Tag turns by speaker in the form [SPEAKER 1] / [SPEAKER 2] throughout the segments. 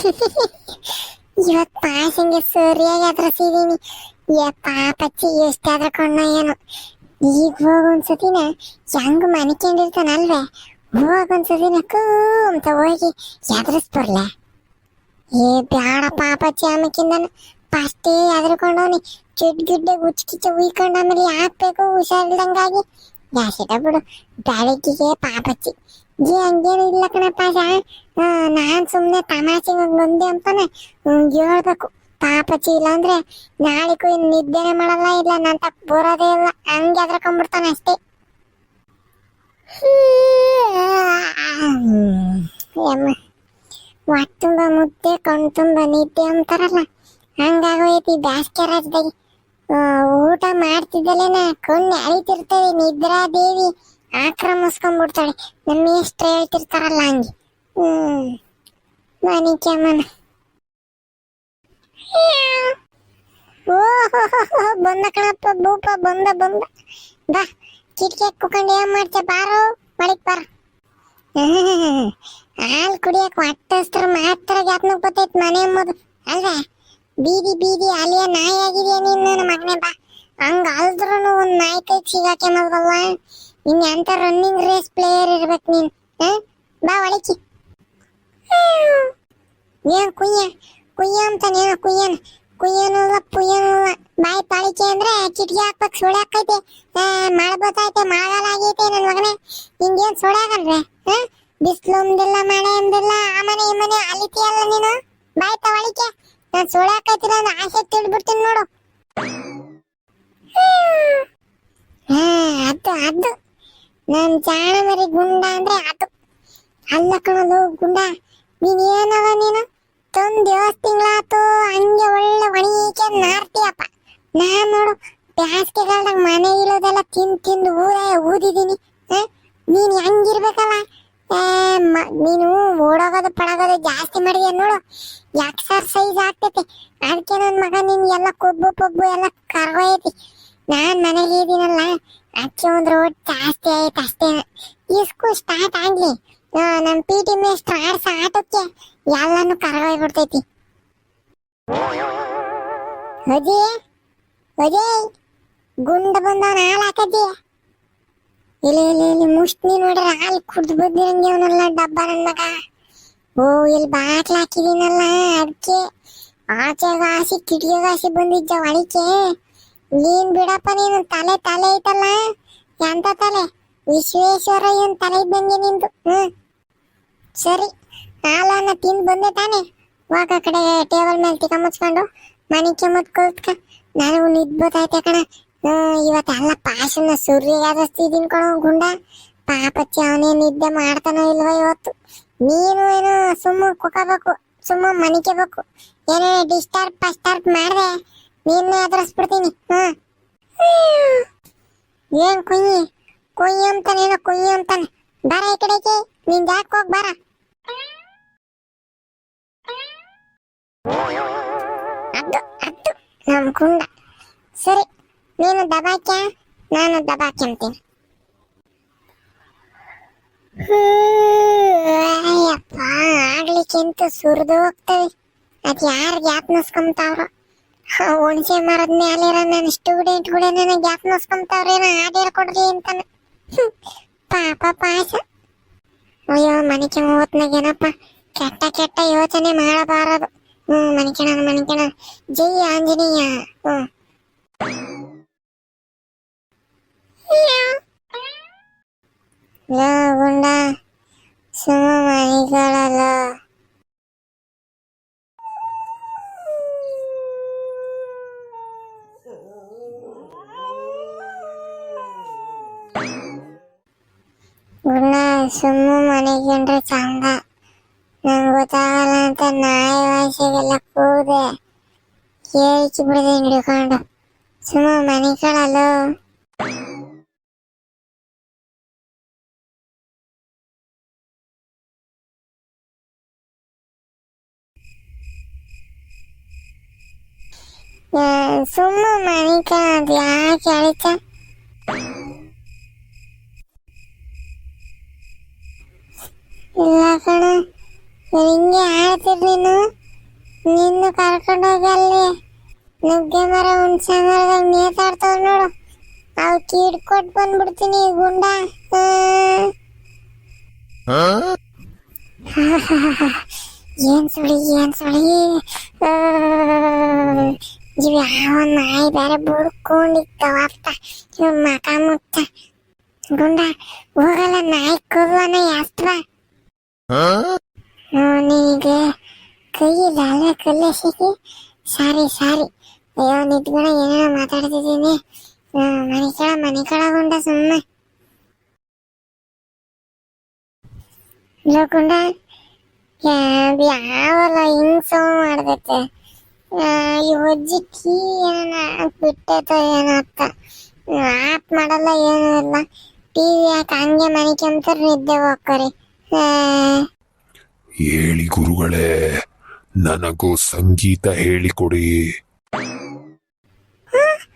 [SPEAKER 1] ಇವತ್ ಪಾಸಿಂಗ್ ಸರಿಯಾಗಿ ಅದ್ರಸಿದೀನಿ ಏ ಪಾಪಚ್ಚಿ, ಎಷ್ಟಾದ್ರ ಕಣ್ಣ ಏನು ಈಗ ಹೋಗ ಒಂದ್ಸತಿನ ಹೆಂಗ್ ಮನಿಕೊಂಡಿರ್ತಾನಲ್ವೇ? ಹೋಗ ಒಂದ್ಸತಿನ ಕೂ ಅಂತ ಹೋಗಿ ಎದ್ರಸ್ ಬರ್ಲೆ ಏ ಬ್ಯಾಡ ಪಾಪಚ್ಚಿ ಆಮೇಕಿಂದನ. ಫಸ್ಟೇ ಎದ್ರಕೊಂಡವನಿ ಚಿಡ್ ಗಿಡ್ಡೆ ಗುಚ್ಚ ಕಿಚ್ಚ ಉಯ್ಕೊಂಡ್ ಆಮೇಲೆ ಹಾಕ್ಬೇಕು ಹುಷಾರಿಲ್ದಂಗಾಗಿ. ಯಾಸಿಟ ಬಿಡು. ಬೆಳಗ್ಗಿಗೆ ಪಾಪಚ್ಚಿ. ಜಿ ಹಂಗೇನು ಇಲ್ಲ ಕಣಪ್ಪ ಜಾ ನಾನ್ ಸುಮ್ನೆ ತಮಾಷೆಗೆ ಬಂದೆ ಅಂತಾನೆ. ಹೇಳ್ಬೇಕು. ಪಾಪಚ್ಚಿ ಇಲ್ಲ ಅಂದ್ರೆ ನಾಳೆಗೂ ಇನ್ ನಿದ್ದೆನೆ ಮಾಡಲ್ಲ, ಇಲ್ಲ ನನ್ ತಕ್ಕ ಬರೋದೇ ಇಲ್ಲ. ಹಂಗೆ ಎದ್ರಕೊಂಡ್ಬಿಡ್ತಾನೆ ಅಷ್ಟೇ. ಯಮ್ಮ ಹೊಟ್ಟೆ ತುಂಬ ಮುದ್ದೆ ಕಣ್ ತುಂಬ ನಿದ್ದೆ ಅಂತಾರಲ್ಲ. ಹಂಗಾಗೋಯ್ತಿ ಬ್ಯಾಸ್ಗೆ ರಾಜ್ಯದಾಗೆ. ಊಟ ಮಾಡ್ತಿದ್ದಲೇನ? ಕಣ್ಣು ಅಳಿತಿರ್ತೇವೆ ನಿದ್ರಾ ದೇವಿ ಆಕ್ರಮಿಸ್ಕೊಂಡ್ಬಿಡ್ತಾಳೆ ನಮ್ಮ ಎಷ್ಟು ಹೇಳ್ತಿರ್ತಾರಲ್ಲ ಹಂಗೆ. ಹ್ಮ್. ಮಾಣಿಕ್ಯ ಮನ ಓ ಬಂದ ಕಣಪ್ಪ ಭೂಪ ಬಂದ ಬಂದ. ಬಾ, ಕಿಟಕಿ ಕುಕೊಂಡು ಏನ್ ಮಾಡ್ತೀಯ? ಬಾರೋ ಮಳಿಕ್ ಬಾರ ಹಾಲು ಕುಡಿಯಕ್ ಹೊಟ್ಟಸ್ತ್ರ ಮಾತ್ರ ಜ್ಞಾಪನಕ್ಕೆ ಬರ್ತೈತ್ ಮನೆ ಎಂಬುದು ಅಲ್ವೇ? ಬೀದಿ ಬೀದಿ ಅಲಿಯ ನಾಯಿ ಆಗಿದೆಯಾ ನೀನ್? ನನ್ನ ಮಗನೇ ಬಾ. ಹಂಗ ಅಲ್ದ್ರೂ ಒಂದ್ ನಾಯಿ ಕೈ ಸಿಗಾಕೆ ಮಲ್ವಲ್ಲ ನಿನ್ ಅಂತ ರನ್ನಿಂಗ್ ರೇಸ್ ಪ್ಲೇಯರ್ ಇರ್ಬೇಕು ನೀನ್? ಬಾ ಒಳಕಿ ಏನ್ ಕುಯ್ಯ ಕುಯ್ಯ ಅಂತಾನೆ ಕುಯ್ಯನ ಕುಯ್ಯನೂ. ಕುಯ್ಯನಲ್ಲ ಪುಯ್ಯನೂ ಇಲ್ಲ ಬಾಯಿ ಪಾಳಿಕೆ ಅಂದ್ರೆ ಚಿಟಿಗೆ ಹಾಕ್ಬೇಕು ಸುಳ್ಯಾಕೈತೆ ಮಳೆಗಾಲ ಆಗೈತೆ ನನ್ ಮಗನೇ. ನಿಂಗೇನ್ ಸುಳ್ಯಾಗಲ್ರೆ ಬಿಸ್ಲು ಒಂದಿಲ್ಲ ಮಳೆ ಒಂದಿಲ್ಲ ಆ ಮನೆ ಈ ಮನೆ ಅಲಿತಿಯಲ್ಲ ನೀನು? ಬಾಯಿ ತವಳಿಕೆ. ನಾನು ಹಾಕೈತಿಲ್ಲ ಅಂದ್ರೆ ಆಸೆ ತಿಳ್ಬಿಡ್ತೀನಿ ನೋಡು. ಹಾ, ಅದು ಅದು. ನನ್ ಜಾಣ ಮರಿ ಗುಂಡ ಅಂದ್ರೆ ಅದು. ಅಲ್ಲ ಕಣಲು ಗುಂಡ ನೀನ್ ಏನವ ನೀನು? ತೊಂದ್ ದಿವಸ ತಿಂಗಳಾತು ಹಂಗೆ ಒಳ್ಳೆ ಒಣಗಿಕೆ ನಾರ್ತೀಯಪ್ಪ. ನಾನ್ ನೋಡು, ಬ್ಯಾಸ್ಗೆಗಾಲ್ದಾಗ ಮನೆ ಇರೋದೆಲ್ಲ ತಿಂದ್ ತಿಂದು ಊರ ಊದಿದೀನಿ? ನೀನ್ ಹೆಂಗಿರ್ಬೇಕಲ್ಲ ನೀನು ಓಡೋಗೋದು ಪಡಗೋದು ಜಾಸ್ತಿ ಮಾಡಿದ್ಯಾ ನೋಡು. ಎಕ್ಸರ್ಸೈಸ್ ಆಗ್ತೈತಿ. ಅದಕ್ಕೆ ನನ್ ಮಗ ನಿನ್ ಎಲ್ಲ ಕೊಬ್ಬು ಪೊಬ್ಬು ಎಲ್ಲ ಕರ್ಗೋಯ್ತಿ ನಾನ್ ಮನೆಗೆ ಇದೀನಲ್ಲ ಅಚ್ಚಿ ಒಂದ್ ರೋಡ್ ಜಾಸ್ತಿ ಆಯ್ತು ಅಷ್ಟೇ. ಇಸ್ಕು ಸ್ಟಾರ್ಟ್ ಆಗ್ಲಿ. ನಮ್ ಪಿ ಟಿ ಮೇಸ್ಟ್ರು ಆಡ್ಸ ಆಟಕ್ಕೆ ಎಲ್ಲಾನು ಕರ್ಗೋಗ್ಬಿಡ್ತೈತಿ ಅಜಿ ಅಜಿ, ಗುಂಡ ಬಂದವನ ಹಾಲು ಹಾಕಜ್ಜಿ. ಇಲ್ಲಿ ಇಲ್ಲಿ ಇಲ್ಲಿ ಮುಷ್ಟಿ ನೋಡ್ರಿ, ಹಾಲು ಕುಡ್ದು ಬಂದಿರಂಗೆ ಅವನಲ್ಲ ಡಬ್ಬ ನನ್ನ ಮಗ. ಓ ಇಲ್ಲಿ ಬಾಟ್ಲ್ ಹಾಕಿದೀನಲ್ಲ ಅದಕ್ಕೆ ಆಚೆಗಾಸಿ ಹಾಸಿ ಬಂದಿದ್ದ ಒಳಿಕೆ ನೀನ್ ಬಿಡಪ್ಪ, ನೀನು ತಲೆ ತಲೆ ಐತಲ್ಲ? ಎಂತ ತಲೆ? ವಿಶ್ವೇಶ್ವರ ಇವನ್ ತಲೆ ಇದ್ದಂಗೆ ನಿಂದು, ಹ್ಮ್? ಸರಿ, ಹಾಲನ್ನ ತಿಂದು ಬಂದೆ ತಾನೆ. ವಾಕ ಕಡೆ ಟೇಬಲ್ ಮೇಲೆ ತಿಕ ಮುಚ್ಕೊಂಡು, ಮನೆ ಕೆಮ್ಮತ್ ಕೂತ್ಕ ನನಗೂ ನಿದ್ ಬರ್ತೈತೆ ಕಣ. ಇವತ್ತೆಲ್ಲ ಪಾಶನ ಸೂರ್ಯಗಾದಸ್ತಿದೀನಿ ಕಣ ಗುಂಡ. ಪಾಪಚ್ಚಿ ಅವನೇ ನಿದ್ದೆ ಮಾಡ್ತಾನೋ ಇಲ್ವೋ ಇವತ್ತು. ನೀನು ಏನು ಸುಮ್ಮ ಕುಕ್ಕಬೇಕು ಸುಮ್ಮ ಮನಿಕೆಬೇಕು ಏನೇ ಡಿಸ್ಟರ್ಬ್ ಪಸ್ಟರ್ಬ್ ಮಾಡ್ದೆ. ನೀನು ಎದುರಿಸ್ಬಿಡ್ತೀನಿ ಹ. ಏನ್ ಕುಯ್ಯಿ? ಕುಯ್ಯಿ ಏನೋ ಕುಯ್ಯಿ ಅಂತಾನೆ. ಬರ ಈ ಕಡೆಗೆ. ನೀನ್ ಯಾಕೆ ಹೋಗ್, ಬರ. ಅದು ಅದು ನಮ್ ಕುಂಡ. ಸರಿ, ನೀನು ದಬಾಕ್ಯ? ನಾನು ದಬಾಕ್ಯಂತೀನಿ ಅಯ್ಯಪ್ಪ, ಆಗ್ಲಿಕ್ಕಿಂತ ಸುರಿದು ಹೋಗ್ತವೆ ಅದ್ ಯಾರು ಜ್ಞಾಪನಿಸ್ಕೊಂತಾವ್ರ ಹುಣಸೆ ಮರದ ಮ್ಯಾಲಿರೋ ನನ್ನ ಸ್ಟೂಡೆಂಟ್ ಕೂಡ ನನ್ನ ಜ್ಞಾಪನಿಸ್ಕೊಂತಾವ್ರೇನೋ ಹಾಡು ಹೇಳ್ಕೊಡ್ರಿ ಅಂತಾನೆ. ಹ್ಮ್, ಪಾಪ ಪಾಸ ಅಯ್ಯೋ ಮನಿಕೆ ಮೂವತ್ನಾಗ ಏನಪ್ಪ? ಕೆಟ್ಟ ಕೆಟ್ಟ ಯೋಚನೆ ಮಾಡಬಾರದು. ಹ್ಮ್ ಮನಿಕೆಣ ಮನಿಕೆಣ. ಜೈ ಆಂಜನೇಯ. ಹ್ಞೂ. ಗುಂಡ ಸುಮ್ಮ ಮನಿಗಳಲ್ಲ ಗುಂಡ ಸುಮ್ಮ ಮನೆಗಿಂಡ್ರೆ ಚಂದ ನಂಗೆ ಗೊತ್ತಾಗಲ್ಲ ಅಂತ ನಾಯಿ ವಯಸ್ಸಿಗೆಲ್ಲ ಕೂದೆ ಕೇಳಿಸಿ ಬಿಡದೆ ಹಿಡ್ಕೊಂಡು ಸುಮ್ಮ ಮನಿಗಳಲ್ಲೋ ಆ, ಸುಮ್ಮ ಮನಿಕ ಅದು ಯಾಕೆ ಅಳಿತ ಇಲ್ಲ ಕಣ. ಹಿಂಗೆ ಆಡ್ತಿರ್ ನೀನು? ನಿನ್ನ ಕರ್ಕೊಂಡೋಗಿ ಅಲ್ಲಿ ನುಗ್ಗೆ ಮರ ಹುಣ್ಸೆ ಮರದಾಗ ನೇತಾಡ್ತಾವ ನೋಡು. ಅವು ಕೀಡ್ ಕೊಟ್ಟು ಬಂದ್ಬಿಡ್ತೀನಿ ಗುಂಡ. ಏನ್ ಸುಳಿ ಏನ್ ಸುಳಿ? ಇವ್ ಯಾವ ನಾಯಿ ಬೇರೆ ಬುಡ್ಕೊಂಡಿತ್ತವ ಅಪ್ಪ ಇವ್ ಮಕ ಮುತ್ತ ಗುಂಡ ಹೋಗಲ್ಲ ನಾಯಿ ಕೂಗುವನ ಯಾಸ್ತವ ನಿನಗೆ ಕೈಯಲ್ಲಿ ಅಲ್ಲ ಕಲ್ಲೆ ಸಿಕ್ಕಿ ಸಾರಿ ಸಾರಿ. ಅಯ್ಯೋ ನಿಂತ್ಕೊಂಡ ಏನೇನೋ ಮಾತಾಡ್ತಿದ್ದೀನಿ. ಮನೆ ಕೆಳ ಮನೆ ಕೆಳಗೊಂಡ ಸುಮ್ಮನೆ ಲೋಕುಂಡ ಯಾವಲ್ಲ ಹಿಂಗ್ ಸೌಂಡ್ ಮಾಡ್ದೈತೆ ಈ ಅಜ್ಜಿ ಕೀ ಏನ ಬಿಟ್ಟೈತೋ ಏನೋ ಅತ್ತ ಆಪ್ ಮಾಡಲ್ಲ, ಏನೂ ಇಲ್ಲ. ಟಿವಿ ಯಾಕೆ ಹಂಗೆ ಮನೆ ಕೆಮ್ತಾರ ನಿದ್ದೆ ಹೋಗ್ಕರಿ.
[SPEAKER 2] ಹೇಳಿ ಗುರುಗಳೇ ನನಗೂ ಸಂಗೀತ ಹೇಳಿಕೊಡಿ.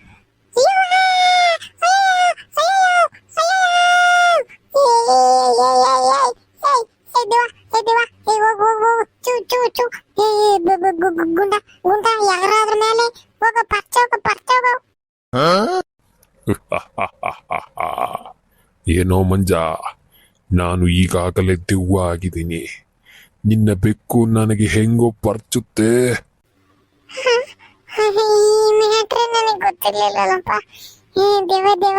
[SPEAKER 2] ಏನೋ ಮಂಜ. ನಾನು ಈಗಾಗಲೇ ದೆವ್ವ ಆಗಿದ್ದೀನಿ. ನಿನ್ನ ಬೆಕ್ಕು ನನಗೆ ಹೆಂಗೋ ಪರ್ಚುತ್ತೆ.
[SPEAKER 1] ನನಗೆ ಗೊತ್ತಿರ್ಲಿಲ್ಲಲ್ಲಪ್ಪ. ಏ ದೇವ ದೇವ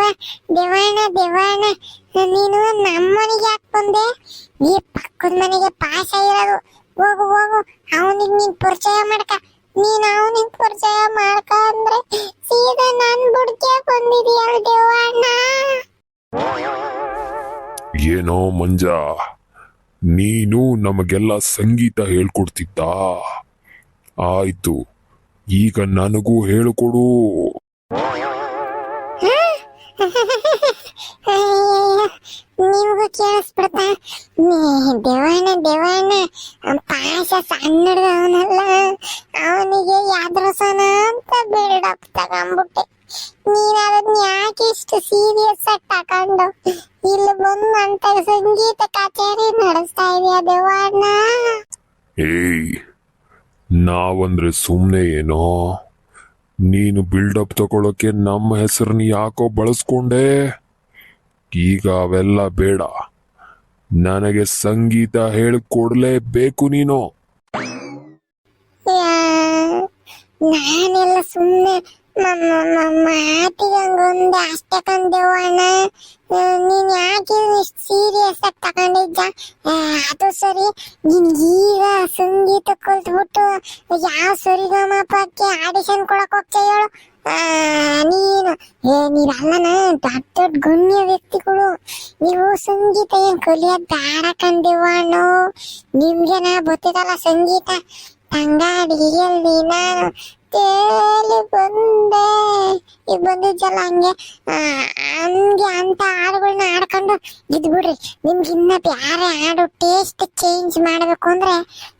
[SPEAKER 1] ದೇವಣ್ಣ ದೇವಣ್ಣ ನೀನು ನಮ್ಮನೆಗೆ ಯಾಕೆ ಬಂದೆ? ಈ ಪಕ್ಕದ ಮನೆಗೆ ಪಾಶ ಇರೋದು. ಹೋಗು ಹೋಗು, ಅವನಿಗೆ ನೀನ್ ಪರಿಚಯ ಮಾಡ್ಕ. ನೀನು ಅವನಿಗೆ ಪರಿಚಯ ಮಾಡ್ಕ ಅಂದ್ರೆ ಸೀದಾ ನಾನು ಬುಡ್ಕೆ
[SPEAKER 2] ಏನೋ ಮಂಜ, ನೀನು ನಮಗೆಲ್ಲ ಸಂಗೀತ ಹೇಳ್ಕೊಡ್ತಿದ್ದ. ಆಯ್ತು, ಈಗ ನನಗೂ ಹೇಳ್ಕೊಡು.
[SPEAKER 1] ಅವನಿಗೆ ಯಾದ್ರಸನ ಅಂತ ಬಿಲ್ಡಪ್ ತಗೊಂಡ್ಬಿಟ್ಟೆ ನೀನ್ ಅದನ್ನ ಯಾಕೆ ಇಷ್ಟು ಸೀರಿಯಸ್ ಆಗಿ ತಕೊಂಡು ಇಲ್ಲಿ ಬಂದು ಅಂತ ಸಂಗೀತ ಕಚೇರಿ ನಡೆಸ್ತಾ ಇದೀಯ ದೇವಣ್ಣ?
[SPEAKER 2] ಏಯ್ ನಾವಂದ್ರೆ ಸುಮ್ನೆ ಏನೋ? ನೀನು ಬಿಲ್ಡಪ್ ತಗೊಳಕ್ಕೆ ನಮ್ಮ ಹೆಸರನ್ನ ಯಾಕೋ ಬಳಸ್ಕೊಂಡೆ? ಈಗ ಅವೆಲ್ಲ ಬೇಡ. ನನಗೆ ಸಂಗೀತ ಹೇಳಿಕೊಡ್ಲೇಬೇಕು ನೀನು.
[SPEAKER 1] ನಾನೆಲ್ಲ ಸುಮ್ಮನೆ ಮಾತಿಗೆ ಹಂಗೊಂದೆ ಅಷ್ಟೇ ಕಂದೇವು ನೀನ್ ಯಾಕೆ ಇಷ್ಟು ಸೀರಿಯಸ್ ಆಗಿ ತಗೊಂಡಿದ್ದ? ಅದು ಸರಿ. ನೀನ್ ಈಗ ಸಂಗೀತ ಕಲ್ತ್ಬಿಟ್ಟು ಯಾವ ಸರಿಗಮಪಕ್ಕೆ ಆಡಿಷನ್ ಕೊಡಕ್ ಹೋಗ್ತಾ ಹೇಳು? ನೀನು. ಏ ನೀವಲ್ಲನ ದೊಡ್ಡ ದೊಡ್ಡ ಗಣ್ಯ ವ್ಯಕ್ತಿಗಳು. ನೀವು ಸಂಗೀತ ಏನ್ ಕಲಿಯೋದ್ ಬೇಡ ಕಂದೇವು ಅಣ್ಣ. ನಿಮ್ಗೆ ನಾ ಗೊತ್ತಿದಲ್ಲ ಸಂಗೀತ? ತಂಗಾಡಿಯಲ್ಲಿ ನಾನು ಕೇಳಿ ಬಂದೆ ಈಗ ಬಂದಿದ್ದಲ್ಲ ಹಂಗೆ ಹಂಗೆ ಅಂತ ಹಾಡುಗಳನ್ನ ಆಡ್ಕೊಂಡು ಇದ್ಬಿಡ್ರಿ ನಿಮ್ಗೆ ಇನ್ನ ಬ್ಯಾರೆ ಹಾಡು ಟೇಸ್ಟ್ ಚೇಂಜ್ ಮಾಡಬೇಕು ಅಂದ್ರೆ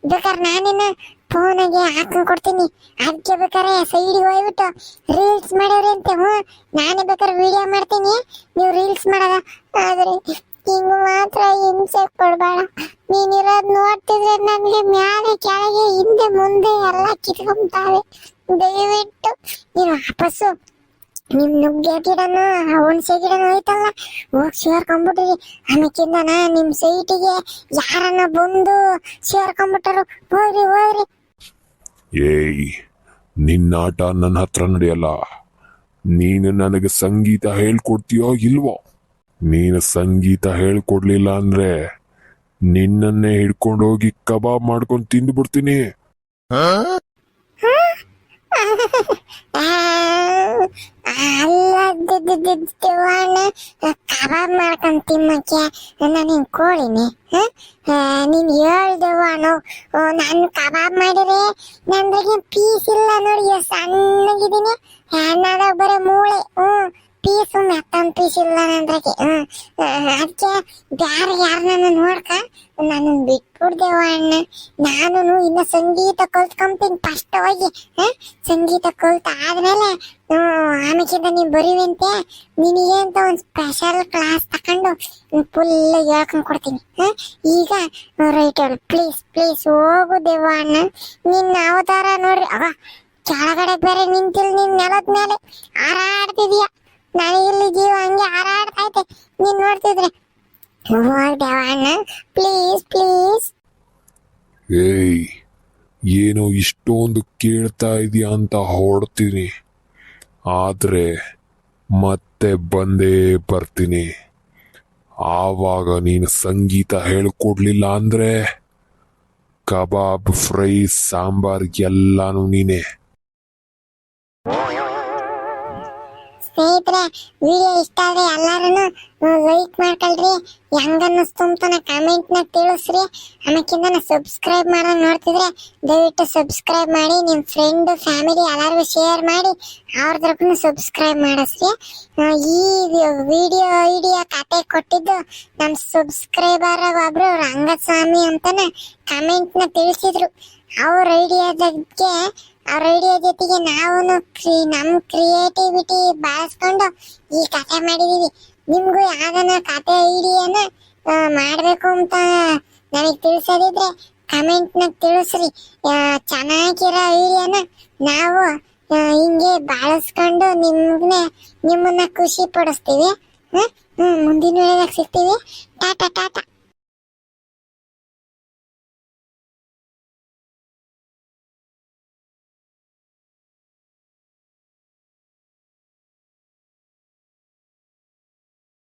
[SPEAKER 1] ಬೇಕಾದ್ರೆ ನಾನಿನ್ನ ಫೋನಿಗೆ ಹಾಕೊಂಡ್ ಕೊಡ್ತೀನಿ ಅದಕ್ಕೆ ಬೇಕಾದ್ರೆ ಸೈಡ್ಗೆ ಹೋಗ್ಬಿಟ್ಟು ರೀಲ್ಸ್ ಮಾಡೋರಿ ಅಂತ ಹ್ಞೂ ನಾನೇ ಬೇಕಾದ್ರೆ ವಿಡಿಯೋ ಮಾಡ್ತೀನಿ ನೀವು ರೀಲ್ಸ್ ಮಾಡೋದ ಆದರೆ ಹಿಂಗ್ ಮಾತ್ರ ಹಿಂಸೆ ಕೊಡ್ಬೇಡ ನೀನಿರೋದ್ ನೋಡ್ತಿದ್ರೆ ನನಗೆ ಮ್ಯಾಲೆ ಕೆಳಗೆ ಹಿಂದೆ ಮುಂದೆ ಎಲ್ಲ ಕಿತ್ಕೊಂತಾವೆ ದಯವಿಟ್ಟು ನೀನು ವಾಪಸ್ಸು ನಿಮ್ ನುಗ್ಗೆ ಗಿಡನು ಹುಣಸೆ ಗಿಡನು ಐತಲ್ಲ ಹೋಗಿ ಸೇರ್ಕೊಂಡ್ಬಿಟ್ರಿ ಆಮೇಕಿಂದನ ನಿಮ್ ಸೈಟಿಗೆ ಯಾರನ್ನ ಬಂದು ಸೇರ್ಕೊಂಡ್ಬಿಟ್ಟರು ಹೋಗ್ರಿ ಹೋಗ್ರಿ.
[SPEAKER 2] ಏಯ್ ನಿನ್ನಾಟ ನನ್ನ ಹತ್ರ ನಡೆಯಲ್ಲ. ನೀನು ನನಗೆ ಸಂಗೀತ ಹೇಳ್ಕೊಡ್ತೀಯೋ ಇಲ್ವೋ? ನೀನು ಸಂಗೀತ ಹೇಳ್ಕೊಡ್ಲಿಲ್ಲ ಅಂದ್ರೆ ನಿನ್ನನ್ನೇ ಹಿಡ್ಕೊಂಡು ಹೋಗಿ ಕಬಾಬ್ ಮಾಡ್ಕೊಂಡು ತಿಂದು ಬಿಡ್ತೀನಿ
[SPEAKER 1] ಅಲ್ಲ ದೇವಣ್ಣ ಕಬಾಬ್ ಮಾಡ್ಕೊಂಡ್ ತಿನ್ನಕ್ಕೆ ನಾನು ಕೋಳಿನಿ ಹ? ಆ, ನೀನ್ ಹೇಳ್ದೇವಣ್ಣ ನಾನು ಕಬಾಬ್ ಮಾಡಿದ್ರೆ ನಂದ್ರಾಗೆ ಪೀಸ್ ಇಲ್ಲ ನೋಡಿ ಎಷ್ಟ್ ಸಣ್ಣಗಿದ್ದೀನಿ. ನಾದಾಗ ಬರೀ ಮೂಳೆ ಹ್ಮ್. ಪೀಸು ಮೆತ್ತನ್ ಪೀಸ್ ಇಲ್ಲ ನಂದ್ರಾಗೆ ಹ್ಮ್ ಅದಕ್ಕೆ ಬ್ಯಾರೆ ಯಾರನ್ನ ನೋಡ್ಕ ನಾನು ಬಿಟ್ಬಿಡ್ದೇವ ಅಣ್ಣ. ನಾನು ಇನ್ನ ಸಂಗೀತ ಕಲ್ತ್ಕೊಂತೀನಿ ಫಸ್ಟ್ ಹೋಗಿ ಸಂಗೀತ ಕಲ್ತ ಆದ್ಮೇಲೆ ಆಮೇಕಿಂದ ನೀನ್ ಬರೀವಂತೆ? ನಿನಗೆ ಒಂದು ಸ್ಪೆಷಲ್ ಕ್ಲಾಸ್ ತಕೊಂಡು ಫುಲ್ ಹೇಳ್ಕೊಂಡ್ ಕೊಡ್ತೀನಿ? ಈಗ ರೈಟ್ ಹೇಳು. ಪ್ಲೀಸ್ ಪ್ಲೀಸ್ ಹೋಗು ದೇವ ಅಣ್ಣ. ನಿನ್ನ ಅವತಾರ ನೋಡ್ರಿ. ಅವ ಕೆಳಗಡೆ ಬೇರೆ ನಿಂತಿಲ್ಲ ನಿನ್ ನೆಲದ ಮೇಲೆ. ಹಾರಾಡ್ತಿದೀಯ? ನನಗಿಲ್ಲಿ ಜೀವ ಹಂಗೆ ಹಾರಾಡ್ತೈತೆ ನೀನ್ ನೋಡ್ತಿದ್ರೆ. ಅಣ್ಣ ಪ್ಲೀಸ್ ಪ್ಲೀಸ್
[SPEAKER 2] ಏಯ್, ಏನೋ ಇಷ್ಟೊಂದು ಕೇಳ್ತಾ ಇದೀಯ ಅಂತ ಹೊಡ್ತೀನಿ ಆದ್ರೆ ಮತ್ತೆ ಬಂದೇ ಬರ್ತೀನಿ. ಆವಾಗ ನೀನು ಸಂಗೀತ ಹೇಳ್ಕೊಡ್ಲಿಲ್ಲ ಅಂದ್ರೆ, ಕಬಾಬ್, ಫ್ರೈ, ಸಾಂಬಾರ್ ಎಲ್ಲಾನು ನೀನೆ.
[SPEAKER 1] ಸ್ನೇಹಿತರೆ ವಿಡಿಯೋ ಇಷ್ಟ ಆದ್ರೆ ಎಲ್ಲಾರು ಲೈಕ್ ಮಾಡ್ಕೊಳ್ರಿ. ಹೆಂಗ ಅನ್ನಿಸ್ತು ಅಂತ ಕಾಮೆಂಟ್ನ ತಿಳಿಸ್ರಿ. ಆಮೇಕಿಂದ ಸಬ್ಸ್ಕ್ರೈಬ್ ಮಾಡೋ ನೋಡ್ತಿದ್ರೆ, ದಯವಿಟ್ಟು ಸಬ್ಸ್ಕ್ರೈಬ್ ಮಾಡಿ ನಿಮ್ಮ ಫ್ರೆಂಡ್ ಫ್ಯಾಮಿಲಿ ಎಲ್ಲರಿಗೂ ಶೇರ್ ಮಾಡಿ ಅವ್ರದ್ರಕ್ಕೂ ಸಬ್ಸ್ಕ್ರೈಬ್ ಮಾಡಿಸ್ರಿ. ಈ ವಿಡಿಯೋ ಐಡಿಯಾ ಕತೆ ಕೊಟ್ಟಿದ್ದು ನಮ್ಮ ಸಬ್ಸ್ಕ್ರೈಬರ್ ಒಬ್ರು ರಂಗಸ್ವಾಮಿ ಅಂತಾನೆ ಕಾಮೆಂಟ್ನ ತಿಳಿಸಿದ್ರು. ಅವ್ರ ಐಡಿಯಾದಕ್ಕೆ ಅವ್ರ ಐಡಿಯಾ ಜೊತೆಗೆ ನಾವು ನಮ್ಮ ಕ್ರಿಯೇಟಿವಿಟಿ ಬಳಸ್ಕೊಂಡು ಈ ಕತೆ ಮಾಡಿದೀವಿ. ನಿಮ್ಗೂ ಯಾವ್ದನ ಕತೆ ಐಡಿಯಾನ ಮಾಡಬೇಕು ಅಂತ ನನಗೆ ತಿಳಿಸೋದಿದ್ರೆ ಕಮೆಂಟ್ನ ತಿಳಿಸ್ರಿ. ಆ, ಚೆನ್ನಾಗಿರೋ ಐಡಿಯಾನ ನಾವು ಆ, ಹಿಂಗೆ ಬಳಸ್ಕೊಂಡು ನಿಮ್ಗೆ ನಿಮ್ಮನ್ನ ಖುಷಿ ಪಡಿಸ್ತೀವಿ. ಹ್ಮ್? ಮುಂದಿನ ವೇಳೆದಾಗ ಸಿಗ್ತೀವಿ. ಟಾಟಾ ಟಾಟಾ.